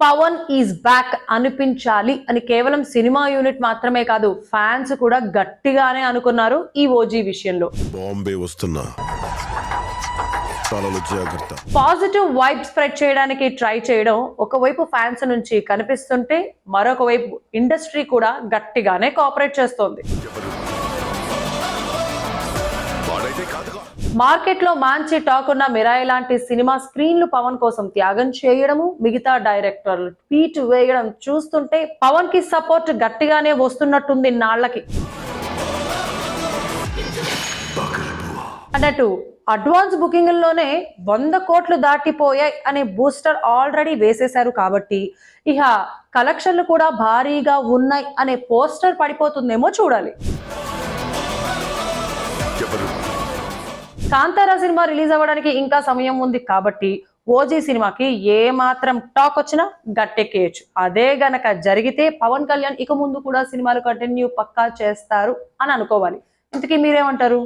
Pawan is back అనిపించాలి అని కేవలం సినిమా యూనిట్ మాత్రమే కాదు ఫ్యాన్స్ కూడా గట్టిగానే అనుకున్నారు ఈ ఓజీ విషయంలో. బాంబే వస్తున్నా. పాజిటివ్ వైబ్ స్ప్రెడ్ చేయడానికి ట్రై చేయడం ఒకవైపు ఫ్యాన్స్ నుంచి కనిపిస్తుంటే మరొక వైపు ఇండస్ట్రీ కూడా గట్టిగానే కోఆపరేట్ చేస్తోంది. మార్కెట్లో మంచి టాక్ ఉన్న మిరాయి లాంటి సినిమా స్క్రీన్లు పవన్ కోసం త్యాగం చేయడము మిగతా డైరెక్టర్లు ట్వీట్ వేయడం చూస్తుంటే పవన్కి సపోర్ట్ గట్టిగానే వస్తున్నట్టుంది నాళ్ళకి. అన్నట్టు అడ్వాన్స్ బుకింగ్లోనే వంద కోట్లు దాటిపోయాయి అనే బూస్టర్ ఆల్రెడీ వేసేశారు కాబట్టి ఇక కలెక్షన్లు కూడా భారీగా ఉన్నాయి అనే పోస్టర్ పడిపోతుందేమో చూడాలి. కాంతారా సినిమా రిలీజ్ అవ్వడానికి ఇంకా సమయం ఉంది కాబట్టి ఓజీ సినిమాకి ఏ మాత్రం టాక్ వచ్చినా గట్టెక్కేయచ్చు. అదే గనక జరిగితే పవన్ కళ్యాణ్ ఇక ముందు కూడా సినిమాలు కంటిన్యూ పక్కా చేస్తారు అని అనుకోవాలి. ఇంతకీ మీరేమంటారు?